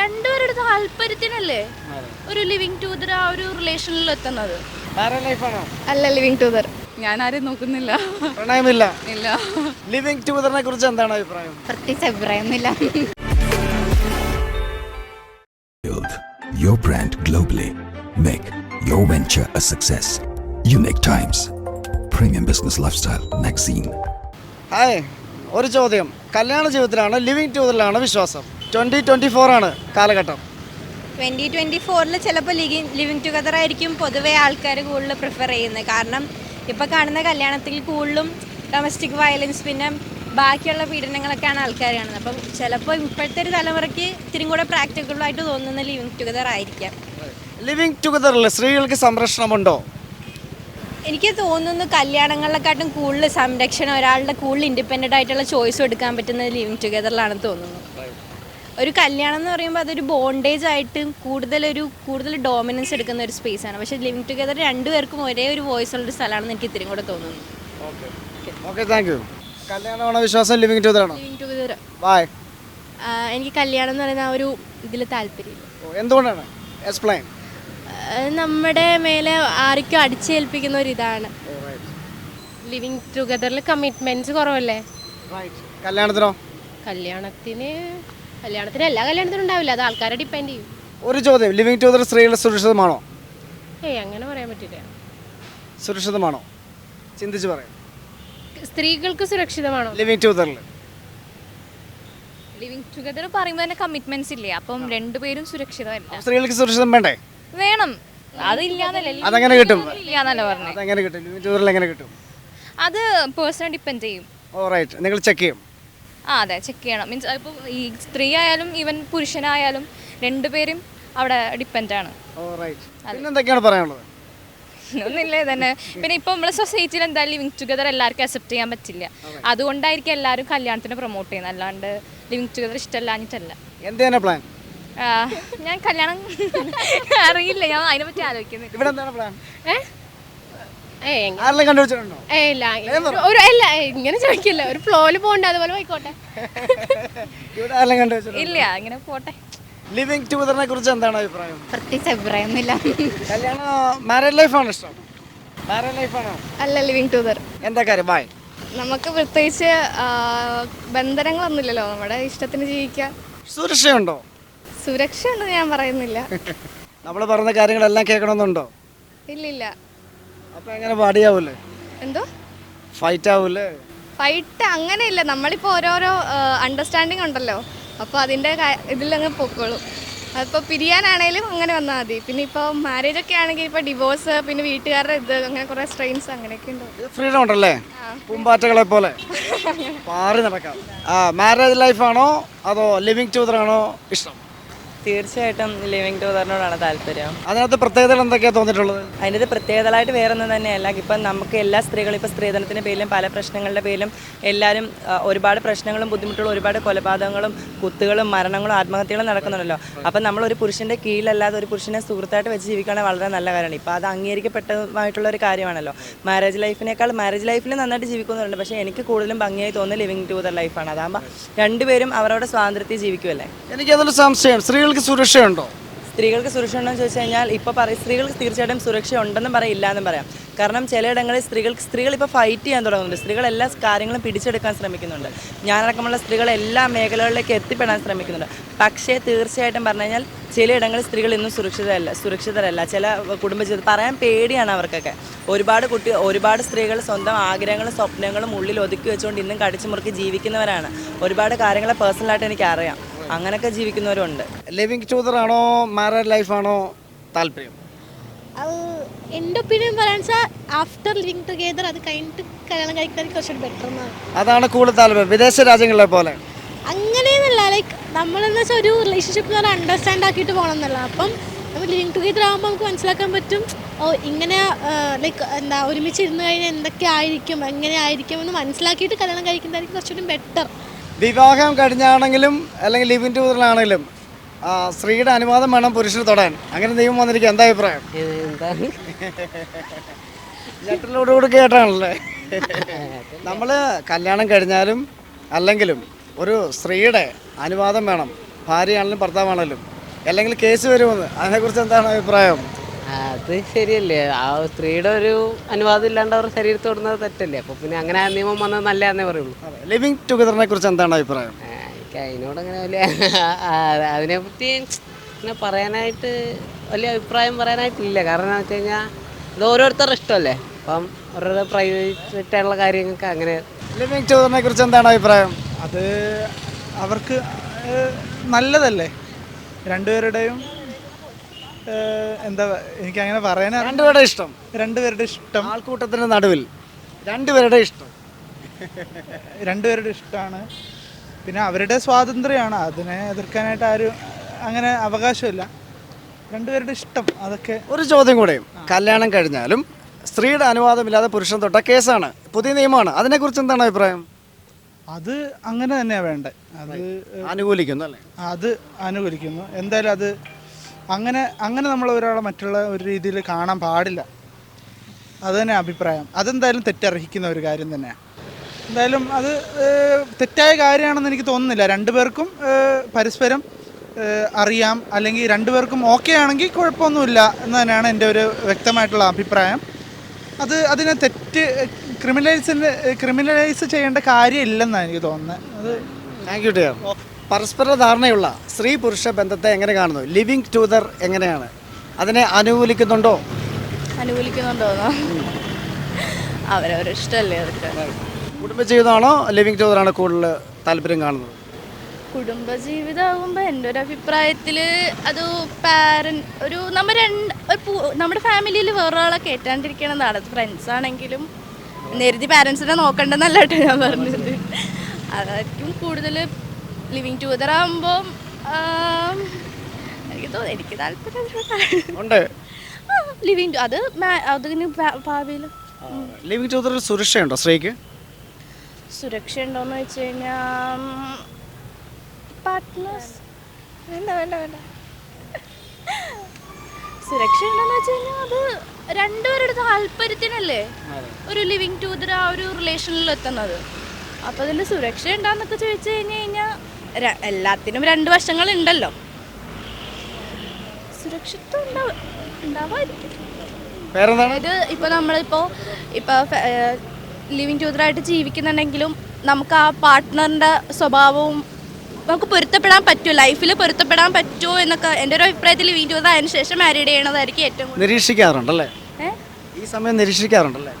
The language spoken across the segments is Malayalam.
രണ്ടുപേരുടെ താല്പര്യത്തിനല്ലേ? ഒരു ലിവിങ് ടൂതർ ആ ഒരു റിലേഷനിൽ എത്തുന്നത്. അല്ല ലിവിങ് ടൂതർ ഞാൻ ആരും നോക്കുന്നില്ല. പ്രണയമില്ല. ഇല്ല. ലിവിങ് ടുഗദറിനെ കുറിച്ച് എന്താണ് അഭിപ്രായം? പ്രത്യേകിച്ച് അഭിപ്രായമൊന്നുമില്ല. Your brand globally. Make your venture a success. Unique Times. Premium Business Lifestyle Magazine. Hi ഒരു ചോദ്യം. കല്യാണ ജീവിതത്തിലാണ് ലിവിങ് ടുഗദറിലാണ് വിശ്വാസം. ട്വന്റി ട്വന്റി ഫോർ ആണ് കാലഘട്ടം. ട്വന്റി ട്വന്റി ഫോറിൽ ചിലപ്പോൾ ലിവിങ് ടുഗദർ ആയിരിക്കും പൊതുവേ ആൾക്കാർ കൂടുതൽ പ്രിഫർ ചെയ്യുന്നത്. കാരണം ഇപ്പോൾ കാണുന്ന കല്യാണത്തിൽ കൂടുതലും ഡൊമസ്റ്റിക് വയലൻസ് പിന്നെ ബാക്കിയുള്ള പീഡനങ്ങളൊക്കെയാണ് ആൾക്കാർ കാണുന്നത്. അപ്പം ചിലപ്പോൾ ഇപ്പോഴത്തെ ഒരു തലമുറയ്ക്ക് ഇത്തിരി കൂടെ പ്രാക്ടിക്കലായിട്ട് തോന്നുന്ന ലിവിങ് ടുഗദർ ആയിരിക്കാം. ലിവിങ് ടുഗദറിൽ സ്ത്രീകൾക്ക് സംരക്ഷണമുണ്ടോ? എനിക്ക് തോന്നുന്നു കല്യാണങ്ങളിലെക്കാട്ടും കൂടുതൽ സംരക്ഷണം ഒരാളുടെ കൂടുതൽ ഇൻഡിപെൻഡന്റ് ആയിട്ടുള്ള ചോയ്സ് എടുക്കാൻ പറ്റുന്നത് ലിവിങ് ടുഗദറിലാണെന്ന് തോന്നുന്നു. ഒരു കല്യാണം എന്ന് പറയുമ്പോൾ അതൊരു ബോണ്ടേജ് ആയിട്ട് കൂടുതൽ ഒരു കൂടുതൽ ഡോമിനൻസ് എടുക്കുന്ന ഒരു സ്പേസ് ആണ്. പക്ഷേ ലിവിങ് ടുഗദർ രണ്ടുപേർക്കും ഒരേ ഒരു വോയിസ് ഉള്ള ഉള്ളൊരു സ്ഥലമാണെന്ന് എനിക്ക് ഇത്തിരി കൂടെ തോന്നുന്നു. ഓക്കെ താങ്ക് യു കല്യാണമാണോ വിശ്വാസം ലിവിങ് ലിവിങ് ടുഗദർ ബൈ എനിക്ക് കല്യാണം എന്ന് പറയുന്ന ആ ഒരു ഇതിൽ താല്പര്യമില്ല എന്തുകൊണ്ടാണ്? എക്സ്പ്ലെയിൻ നമ്മുടെ മേലെ ആർക്കും അടിച്ചേൽപ്പിക്കുന്ന ഒരു ഇതാണ്. ലിവിങ് ടുഗദറിൽ കമ്മിറ്റ്മെന്റ്സ് കുറവല്ലേ? കല്യാണത്തിനോ? കല്യാണത്തിന് കല്യാണത്തിന് എല്ലാ കല്യാണത്തിനും ഉണ്ടാവില്ല. അത് ആൾക്കാരെ ഡിപ്പെൻഡ് ചെയ്യും. ഒരു ചോദ്യം. ലിവിങ് ടുഗദർ സ്ത്രീകളുടെ സുരക്ഷിതമാണോ? ഏയ് അങ്ങനെ പറയാൻ പറ്റില്ല. സുരക്ഷിതമാണോ? ചിന്തിച്ച് പറയാം. സ്ത്രീകൾക്ക് സുരക്ഷിതമാണോ? ലിവിങ് ടുഗദറിൽ ലിവിങ് ടുഗദർ പറയുമ്പോൾ തന്നെ കമ്മിറ്റ്മെന്റ്സ് ഇല്ലേ? അപ്പം രണ്ടുപേരും സുരക്ഷിതമല്ല. സ്ത്രീകൾക്ക് സുരക്ഷിതം വേണ്ടേ? വേണം. അതില്ലാന്നല്ലേ. അതങ്ങനെ കിട്ടും? ഇല്ലാന്നല്ല പറഞ്ഞത് അതെങ്ങനെ കിട്ടും? ലിവിങ് ടുഗദറിൽ എങ്ങനെ കിട്ടും? അത് പേഴ്സണൽ ഡിപ്പെൻഡ് ചെയ്യും. ഓറൈറ്റ് നിങ്ങൾ ചെക്ക് ചെയ്യും. ആ അതെ ചെക്ക് ചെയ്യണം. മീൻസ് ഇപ്പോൾ ഈ സ്ത്രീ ആയാലും ഈവൻ പുരുഷനായാലും രണ്ടുപേരും അവിടെ ഡിപ്പെൻഡ് ആണ്. ഓ റൈറ്റ് പിന്നെ എന്തൊക്കെയാണ് പറയാനുള്ളത്? ഒന്നുമില്ല തന്നെ പിന്നെ ഇപ്പോൾ നമ്മളെ സൊസൈറ്റിയിൽ എന്തായാലും ലിവിങ് ടുഗദർ എല്ലാവർക്കും അക്സെപ്റ്റ് ചെയ്യാൻ പറ്റില്ല. അതുകൊണ്ടായിരിക്കും എല്ലാവരും കല്യാണത്തിന് പ്രൊമോട്ട് ചെയ്യുന്നത്. അല്ലാണ്ട് ലിവിങ് ടുഗദർ ഇഷ്ടമല്ലാഞ്ഞിട്ടല്ല. എന്ത് പ്ലാൻ ഞാൻ കല്യാണം അറിയില്ല. ഞാൻ അതിനെ പറ്റി ആലോചിക്കുന്നില്ല ഇവിടെ എന്താണ് പ്ലാൻ ഏയ് ആരെല്ലാം കണ്ടുപിടിച്ചിട്ടുണ്ടോ? ഏയ് ഇല്ല. ഒരു അല്ല ഇങ്ങനെ ചോദിക്കില്ല. ഒരു ഫ്ലോയിൽ പോകണ്ട അതുപോലെ പോയിക്കോട്ടെ. ഇവിടെ ആരെല്ലാം കണ്ടുപിടിച്ചിട്ടുണ്ടോ? ഇല്ല ഇങ്ങനെ പോട്ടെ. ലിവിങ് ടുഗദറിനെ കുറിച്ച് എന്താണ് അഭിപ്രായം? പ്രത്യേകിച്ച് അഭിപ്രായമൊന്നുമില്ല. കല്യാണം മാരേജ് ലൈഫാണ് ഇഷ്ടം? മാരേജ് ലൈഫാണോ അല്ല ലിവിങ് ടുഗദർ എന്താ കാര്യം? ബായ് നമുക്ക് പ്രത്യേകിച്ച് ബന്ധനങ്ങളൊന്നുമില്ലല്ലോ. നമ്മുടെ ഇഷ്ടത്തിന് ജീവിക്കാൻ സുരക്ഷയുണ്ടോ? സുരക്ഷ ഉണ്ടെന്ന് ഞാൻ പറയുന്നില്ല. നമ്മൾ പറയുന്ന കാര്യങ്ങളെല്ലാം കേൾക്കണമെന്നുണ്ടോ? ഇല്ലില്ല. അപ്പൊ എങ്ങനെ പാടിയാവൂലേ? എന്തോ? ഫൈറ്റ് ആവൂലേ ഫൈറ്റ് അങ്ങനെയില്ല. നമ്മളിപ്പോൾ ഓരോരോ അണ്ടർസ്റ്റാൻഡിങ് ഉണ്ടല്ലോ. അപ്പോൾ അതിന്റെ ഇതിലങ്ങ് പൊക്കോളും. അതിപ്പോൾ പിരിയാനാണേലും അങ്ങനെ വന്നാൽ മതി. പിന്നെ ഇപ്പോൾ മാരേജ് ഒക്കെ ആണെങ്കിൽ ഇപ്പോൾ ഡിവോഴ്സ് പിന്നെ വീട്ടുകാരുടെ ഇത് അങ്ങനെ കുറേ സ്ട്രെയിൻസ് അങ്ങനെയൊക്കെ ഉണ്ട്. ഫ്രീഡം ഉണ്ടല്ലേ? പൂമ്പാറ്റകളെ പോലെ. പാറി നടക്കാം. ആ മാരേജ് ലൈഫാണോ അതോ ലിവിങ് ആണോ? ഇഷ്ടം. തീർച്ചയായിട്ടും ലിവിങ് ടുഗദറിനോടാണ് താല്പര്യം. അതിനകത്ത് പ്രത്യേകതകൾ എന്തൊക്കെയാണ് തോന്നിയിട്ടുള്ളത്? അതിന്റെ പ്രത്യേകതകളായിട്ട് വേറെ ഒന്നും തന്നെയല്ല. ഇപ്പം നമുക്ക് എല്ലാ സ്ത്രീകളും ഇപ്പോൾ സ്ത്രീധനത്തിന്റെ പേരിലും പല പ്രശ്നങ്ങളുടെ പേരിലും എല്ലാവരും ഒരുപാട് പ്രശ്നങ്ങളും ബുദ്ധിമുട്ടുകളും ഒരുപാട് കൊലപാതകങ്ങളും കുത്തുകളും മരണങ്ങളും ആത്മഹത്യകളും നടക്കുന്നുണ്ടല്ലോ. അപ്പം നമ്മൾ ഒരു പുരുഷന്റെ കീഴിലല്ലാതെ ഒരു പുരുഷനെ സുഹൃത്തായിട്ട് വെച്ച് ജീവിക്കുകയാണെങ്കിൽ വളരെ നല്ല കാര്യമാണ്. ഇപ്പോൾ അത് അംഗീകരിക്കപ്പെട്ടതുമായിട്ടുള്ള ഒരു കാര്യമാണല്ലോ. മാരേജ് ലൈഫിനേക്കാൾ മാരേജ് ലൈഫിൽ നന്നായിട്ട് ജീവിക്കുന്നുണ്ട്. പക്ഷേ എനിക്ക് കൂടുതലും ഭംഗിയായി തോന്നുന്നത് ലിവിങ് ടുഗദർ ലൈഫാണ് അതാകുമ്പോൾ രണ്ടുപേരും അവരവരുടെ സ്വാതന്ത്ര്യത്തിൽ ജീവിക്കുമല്ലേ എനിക്ക് അതൊരു സംശയം സ്ത്രീകൾക്ക് സുരക്ഷയുണ്ടോ? സ്ത്രീകൾക്ക് സുരക്ഷ ഉണ്ടോ എന്ന് ചോദിച്ചു കഴിഞ്ഞാൽ ഇപ്പോൾ പറയും സ്ത്രീകൾക്ക് തീർച്ചയായിട്ടും സുരക്ഷ ഉണ്ടെന്നും പറയാം ഇല്ലാന്നും പറയാം. കാരണം ചിലയിടങ്ങളിൽ സ്ത്രീകൾക്ക് സ്ത്രീകൾ ഇപ്പോൾ ഫൈറ്റ് ചെയ്യാൻ തുടങ്ങുന്നുണ്ട്. സ്ത്രീകൾ എല്ലാ കാര്യങ്ങളും പിടിച്ചെടുക്കാൻ ശ്രമിക്കുന്നുണ്ട്. ഞാനടക്കമുള്ള സ്ത്രീകൾ എല്ലാ മേഖലകളിലേക്ക് എത്തിപ്പെടാൻ ശ്രമിക്കുന്നുണ്ട്. പക്ഷേ തീർച്ചയായിട്ടും പറഞ്ഞു കഴിഞ്ഞാൽ ചിലയിടങ്ങളിൽ സ്ത്രീകൾ ഇന്നും സുരക്ഷിതരല്ല സുരക്ഷിതരല്ല. ചില കുടുംബജീവിതം പറയാൻ പേടിയാണ് അവർക്കൊക്കെ. ഒരുപാട് കുട്ടി ഒരുപാട് സ്ത്രീകൾ സ്വന്തം ആഗ്രഹങ്ങളും സ്വപ്നങ്ങളും ഉള്ളിൽ ഒതുക്കി വെച്ചുകൊണ്ട് ഇന്നും കടിച്ചു മുറുക്കി ജീവിക്കുന്നവരാണ്. ഒരുപാട് കാര്യങ്ങളെ പേഴ്സണലായിട്ട് എനിക്ക് അറിയാം അങ്ങനെയൊക്കെ ജീവിക്കുന്നവരുണ്ട്. ലിവിങ് ടുഗദറാണോ മാരേജ് ലൈഫാണോ താല്പര്യം? എന്റെ ഒപ്പീനിയൻ പറയാൻ വെച്ചാൽ ആഫ്റ്റർ ലിവിങ് ടുഗെദർ അത് കഴിഞ്ഞിട്ട് കല്യാണം കഴിക്കാൻ കുറച്ചുകൂടി ബെറ്റർ എന്നാണ്. അതാണ് കൂടുതൽ താല്പര്യം. വിദേശ രാജ്യങ്ങളെ പോലെ. അങ്ങനെയെന്നല്ല ലൈക്ക് നമ്മളെന്ന് വെച്ചാൽ ഒരു റിലേഷൻഷിപ്പ് എന്ന് അണ്ടർസ്റ്റാൻഡ് ആക്കിയിട്ട് പോകണം എന്നല്ല. അപ്പം നമ്മൾ ലിവിങ് ടുഗെദർ ആകുമ്പോൾ നമുക്ക് മനസ്സിലാക്കാൻ പറ്റും ഓ ഇങ്ങനെ ലൈക്ക് എന്താ ഒരുമിച്ച് ഇരുന്ന് കഴിഞ്ഞാൽ എന്തൊക്കെ ആയിരിക്കും എങ്ങനെ ആയിരിക്കും എന്ന് മനസ്സിലാക്കിയിട്ട് കല്യാണം കഴിക്കുന്നതായിരിക്കും കുറച്ചുകൂടി ബെറ്റർ വിവാഹം കഴിഞ്ഞാണെങ്കിലും അല്ലെങ്കിൽ ലിവിൻ ടൂറിലാണെങ്കിലും സ്ത്രീയുടെ അനുവാദം വേണം പുരുഷന് തൊടാൻ. അങ്ങനെ നിയമം വന്നിരിക്കുക എന്താ അഭിപ്രായം? ഞെട്ടലോടുകൂടി കേട്ടാണല്ലേ? നമ്മൾ കല്യാണം കഴിഞ്ഞാലും അല്ലെങ്കിലും ഒരു സ്ത്രീയുടെ അനുവാദം വേണം. ഭാര്യയാണെങ്കിലും ഭർത്താവാണെങ്കിലും അല്ലെങ്കിൽ കേസ് വരുമെന്ന്. അതിനെക്കുറിച്ച് എന്താണ് അഭിപ്രായം? അത് ശരിയല്ലേ. ആ സ്ത്രീയുടെ ഒരു അനുവാദം ഇല്ലാണ്ട് അവരുടെ ശരീരത്തിൽ തൊടുന്നത് തെറ്റല്ലേ. അപ്പോൾ പിന്നെ അങ്ങനെ ആ നിയമം വന്നത് നല്ലതെന്നേ പറയുള്ളൂ. ലിവിങ് ടുഗദറിനെ കുറിച്ച് എന്താണ് അഭിപ്രായം? ആ, എനിക്ക് അതിനോട് അങ്ങനെ വലിയ അതിനെ അതിനെപ്പറ്റി ഇങ്ങനെ പറയാനായിട്ട് വലിയ അഭിപ്രായം പറയാനായിട്ടില്ല. കാരണം എന്താ വെച്ച് കഴിഞ്ഞാൽ ഇത് ഓരോരുത്തരുടെ ഇഷ്ടമല്ലേ. അപ്പം അവരുടെ പ്രൈവറ്റ് ആയിട്ടുള്ള കാര്യങ്ങൾക്ക് അങ്ങനെ ലിവിങ് ടുഗദറിനെ കുറിച്ച് എന്താണ് അഭിപ്രായം? അത് അവർക്ക് ഏഹ്, നല്ലതല്ലേ. രണ്ടുപേരുടെയും എന്താ എനിക്ക് അങ്ങനെ പറയാൻ രണ്ടുപേരുടെ ഇഷ്ടം. രണ്ടുപേരുടെ ഇഷ്ടം. ആൾക്കൂട്ടത്തിന്റെ നടുവിൽ. രണ്ടുപേരുടെ ഇഷ്ടം. രണ്ടുപേരുടെ ഇഷ്ടമാണ്. പിന്നെ അവരുടെ സ്വാതന്ത്ര്യമാണ്. അതിനെ എതിർക്കാനായിട്ട് ആരും അങ്ങനെ അവകാശമില്ല. രണ്ടുപേരുടെ ഇഷ്ടം. അതൊക്കെ ഒരു ചോദ്യം കൂടെ. കല്യാണം കഴിഞ്ഞാലും സ്ത്രീയുടെ അനുവാദമില്ലാതെ പുരുഷൻ തൊട്ട കേസാണ്. പുതിയ നിയമമാണ്. അതിനെക്കുറിച്ച് എന്താണ് അഭിപ്രായം? അത് അങ്ങനെ തന്നെയാണ് വേണ്ടത്. അത് അനുകൂലിക്കുന്നു അല്ലേ? അത് അനുകൂലിക്കുന്നു. എന്തായാലും അത് അങ്ങനെ അങ്ങനെ നമ്മൾ ഒരാളെ മറ്റുള്ള ഒരു രീതിയിൽ കാണാൻ പാടില്ല. അത് തന്നെ അഭിപ്രായം. അതെന്തായാലും തെറ്റർഹിക്കുന്ന ഒരു കാര്യം തന്നെയാണ് എന്തായാലും അത് തെറ്റായ കാര്യമാണെന്ന് എനിക്ക് തോന്നുന്നില്ല. രണ്ടുപേർക്കും പരസ്പരം അറിയാം. അല്ലെങ്കിൽ രണ്ടുപേർക്കും ഓക്കെ ആണെങ്കിൽ കുഴപ്പമൊന്നുമില്ല എന്ന് തന്നെയാണ് എന്റെ ഒരു വ്യക്തമായിട്ടുള്ള അഭിപ്രായം. അത് അതിനെ തെറ്റ് ക്രിമിനലൈസിന്റെ ക്രിമിനലൈസ് ചെയ്യേണ്ട കാര്യമില്ലെന്നാണ് എനിക്ക് തോന്നുന്നത്. അത് താങ്ക് യു പരസ്പര ധാരണയുള്ള സ്ത്രീ പുരുഷ ബന്ധത്തെ എങ്ങനെ കാണുന്നു? ലിവിങ് ടുദർ എങ്ങനെയാണ്? അതിനെ അനുകൂലിക്കുന്നുണ്ടോ? അനുകൂലിക്കുന്നുണ്ടോ അവരവരുടെ ഇഷ്ടമല്ലേ അവർക്ക്? കുടുംബജീവിതമാണോ? ലിവിങ് ടുഗദറാണ് കൂടുതൽ താല്പര്യം കാണുന്നത്? കുടുംബജീവിതമാകുമ്പോൾ എന്റെ ഒരു അഭിപ്രായത്തിൽ അത് പാരൻ ഒരു നമ്മൾ രണ്ട് ഒരു നമ്മുടെ ഫാമിലിയിൽ വേറൊരാളെ കയറ്റാണ്ടിരിക്കണമെന്നാണ് അത് ഫ്രണ്ട്സ് ആണെങ്കിലും നേരത്തെ പാരൻസിനെ നോക്കണ്ടെന്നല്ല കേട്ടോ ഞാൻ പറഞ്ഞത്. അതായിരിക്കും കൂടുതൽ ലിവിങ് ടുഗദർ ആകുമ്പോൾ എനിക്ക് തോന്നുന്നു എനിക്ക് താല്പര്യം ലിവിങ് അത് മാ- അതിന് ഭാവിയിൽ ലിവിങ് ടുഗദർ സുരക്ഷയുണ്ടോ സ്ത്രീക്ക്? സുരക്ഷ ഉണ്ടോയെന്ന് വെച്ച് കഴിഞ്ഞാൽ പാർട്ട്നേഴ്സ് വേണ്ട വേണ്ട വേണ്ട. സുരക്ഷ ഉണ്ടോയെന്ന് വെച്ച് കഴിഞ്ഞാൽ അത് രണ്ടുപേരുടെ താല്പര്യത്തിനല്ലേ? ഒരു ലിവിങ് ടുഗദർ ആ ഒരു റിലേഷനിൽ എത്തുന്നത്. അപ്പോൾ അതിൽ സുരക്ഷ ഉണ്ടാന്നൊക്കെ ചോദിച്ചു കഴിഞ്ഞ് കഴിഞ്ഞാൽ എല്ലാത്തിനും രണ്ട് വശങ്ങളുണ്ടല്ലോ. ഉണ്ടല്ലോ ഇത് ഇപ്പൊ നമ്മളിപ്പോ ഇപ്പൊ ഇപ്പോൾ നമ്മളിപ്പോൾ ഇപ്പോൾ ലിവിങ് ടൂതറായിട്ട് ജീവിക്കുന്നുണ്ടെങ്കിലും നമുക്ക് ആ പാർട്ട്ണറിന്റെ സ്വഭാവവും നമുക്ക് പൊരുത്തപ്പെടാൻ പറ്റുമോ ലൈഫിൽ പൊരുത്തപ്പെടാൻ പറ്റുമോ എന്നൊക്കെ എന്റെ ഒരു അഭിപ്രായത്തിൽ ലിവിങ് ടൂതർ അതിന് ശേഷം മാരീഡ് ചെയ്യണതായിരിക്കും ഏറ്റവും നിരീക്ഷിക്കാറുണ്ടല്ലേ? ഈ സമയം നിരീക്ഷിക്കാറുണ്ടല്ലേ?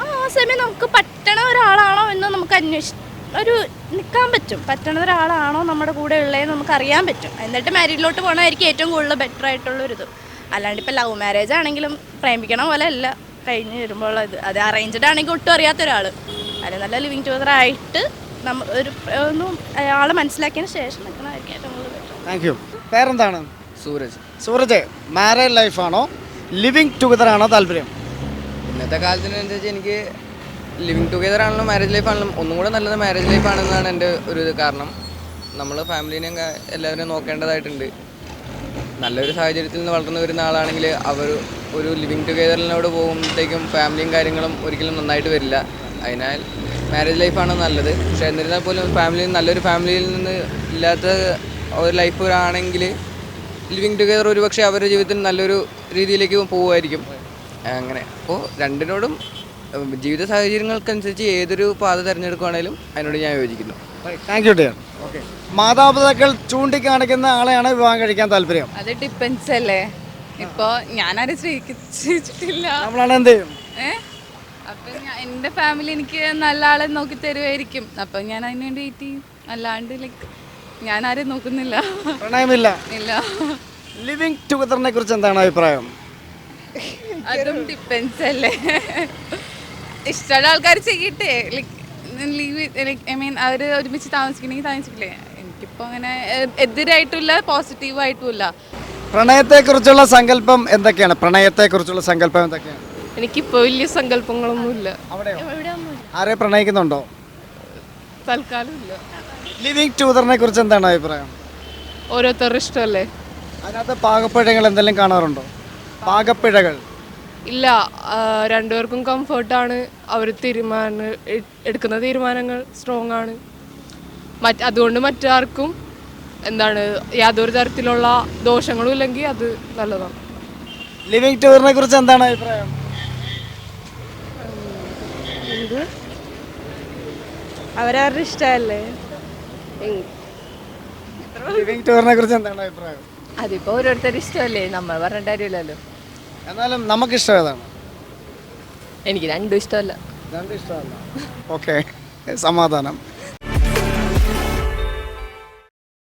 ആ സമയം നമുക്ക് പറ്റണ ഒരാളാണോ എന്ന് നമുക്ക് അന്വേഷി ഒരു നിൽക്കാൻ പറ്റും. പറ്റണ ഒരാളാണോ നമ്മുടെ കൂടെ ഉള്ളതെന്ന് നമുക്ക് അറിയാൻ പറ്റും. എന്നിട്ട് മാരീഡിലോട്ട് പോകണമായിരിക്കും ഏറ്റവും കൂടുതൽ ബെറ്റർ ആയിട്ടുള്ളൊരിത് അല്ലാണ്ട് ഇപ്പോൾ ലവ് മാരേജ് ആണെങ്കിലും പ്രേമിക്കണ പോലെ അല്ല കഴിഞ്ഞ് വരുമ്പോൾ ഇത്. അത് അറേഞ്ച്ഡ് ആണെങ്കിൽ ഒട്ടും അറിയാത്ത ഒരാൾ. അത് നല്ല ലിവിങ് ടുഗദർ ആയിട്ട് നമ്മ ഒരു ഒന്നും അയാൾ മനസ്സിലാക്കിയതിന് ശേഷം നിൽക്കണമായിരിക്കും ഏറ്റവും കൂടുതൽ ബെറ്റർ താങ്ക് യു പേരെന്താണ്? സൂരജ്. സൂരജ് മാരേജ് ലൈഫാണോ ലിവിങ് ടുഗദർ ആണോ താല്പര്യം? ഇന്നത്തെ കാലത്തിനനുസരിച്ച് എനിക്ക് ലിവിങ് ടുഗെദർ ആണെങ്കിലും മാരേജ് ലൈഫ് ആണെങ്കിലും ഒന്നും കൂടെ നല്ലത് മാരേജ് ലൈഫ് ആണെന്നാണ് എന്റെ ഒരു ഇത്. കാരണം നമ്മൾ ഫാമിലീനെയും എല്ലാവരെയും നോക്കേണ്ടതായിട്ടുണ്ട്. നല്ലൊരു സാഹചര്യത്തിൽ നിന്ന് വളർന്നു വരുന്ന ആളാണെങ്കിൽ അവർ ഒരു ലിവിങ് ടുഗെദറിനോട് പോകുമ്പോഴത്തേക്കും ഫാമിലിയും കാര്യങ്ങളും ഒരിക്കലും നന്നായിട്ട് വരില്ല. അതിനാൽ മാരേജ് ലൈഫാണ് നല്ലത്. പക്ഷെ എന്നിരുന്നാൽ പോലും ഫാമിലി നല്ലൊരു ഫാമിലിയിൽ നിന്ന് ഇല്ലാത്ത ഒരു ലൈഫ് ആണെങ്കിൽ ലിവിങ് ടുഗെദർ ഒരു പക്ഷേ അവരുടെ ജീവിതത്തിൽ നല്ലൊരു രീതിയിലേക്ക് പോകുമായിരിക്കും അങ്ങനെ. അപ്പോൾ രണ്ടിനോടും ജീവിത സാഹചര്യങ്ങൾക്കനുസരിച്ച് ഏതൊരു പാത തിരഞ്ഞെടുക്കുകയാണെങ്കിലും അതിനോട് ഞാൻ യോജിക്കുന്നു. താങ്ക് യു ഡിയർ ഓക്കെ മാതാപിതാക്കൾ ചൂണ്ടിക്കാണിക്കുന്ന ആളെയാണ് വിവാഹം കഴിക്കാൻ താല്പര്യം. അത് ഡിപ്പെൻസ് അല്ലേ? ഇപ്പോൾ ഞാനാരും സ്വീകരിച്ചിട്ടില്ല നമ്മളാണ് എന്ത് ചെയ്യും? ഏ? അപ്പം ഞാൻ എന്റെ ഫാമിലി എനിക്ക് നല്ല ആളെ നോക്കി തരുമായിരിക്കും അപ്പൊ ഞാൻ അതിന് വേണ്ടി വെയിറ്റ് ചെയ്യും. അല്ലാണ്ട് ലൈക്ക് ഞാൻ ആരും നോക്കുന്നില്ല. പ്രണയമില്ല. ഇല്ല. ലിവിങ് ടുഗദറിനെ കുറിച്ച് എന്താണ് അഭിപ്രായം? അതും ഡിപ്പെൻസ് അല്ലേ? ഇഷ്ടമുള്ള ആൾക്കാർ ചെയ്യട്ടെ. Like leave like I mean അവർ ഒരുമിച്ച് താമസിക്കണമെങ്കിൽ താമസിക്കില്ലേ? എനിക്കിപ്പോൾ അങ്ങനെ എതിരായിട്ടില്ല പോസിറ്റീവ് പോസിറ്റീവായിട്ടുമില്ല പ്രണയത്തെക്കുറിച്ചുള്ള സങ്കല്പം എന്തൊക്കെയാണ്? പ്രണയത്തെക്കുറിച്ചുള്ള സങ്കല്പം എന്തൊക്കെയാണ്? എനിക്കിപ്പോൾ വലിയ സങ്കല്പങ്ങളൊന്നുമില്ല. ആരെ പ്രണയിക്കുന്നുണ്ടോ? തൽക്കാലം ഇല്ല ലിവിങ് ടൂതറിനെ കുറിച്ച് എന്താണ് അഭിപ്രായം? ഓരോരുത്തരുടെ ഇഷ്ടമല്ലേ? അതിനകത്ത് പാകപ്പിഴകൾ എന്തെങ്കിലും കാണാറുണ്ടോ? പാകപ്പിഴകൾ. ഇല്ല രണ്ടുപേർക്കും കംഫർട്ടാണ് അവർ തീരുമാനം എടുക്കുന്ന തീരുമാനങ്ങൾ സ്ട്രോങ് ആണ്. മറ്റ് അതുകൊണ്ട് മറ്റാർക്കും എന്താണ് യാതൊരു തരത്തിലുള്ള ദോഷങ്ങളും ഇല്ലെങ്കിൽ അത് നല്ലതാണ്. ലിവിങ് ടൂറിനെ കുറിച്ച് എന്താണ് അഭിപ്രായം? അവരവരുടെ ഇഷ്ടമല്ലേ? ലിവിങ് ടൂറിനെ കുറിച്ച് എന്താണ് അഭിപ്രായം? അതിപ്പോ ഓരോരുത്തരുടെ ഇഷ്ടമല്ലേ? നമ്മൾ പറഞ്ഞിട്ട് കാര്യമില്ലല്ലോ. എന്നാലും നമുക്ക് ഇഷ്ടമേതാണ് എനിക്ക് രണ്ടും ഇഷ്ടമല്ല. രണ്ടും ഇഷ്ടമല്ല. ഓക്കെ. സമാധാനം.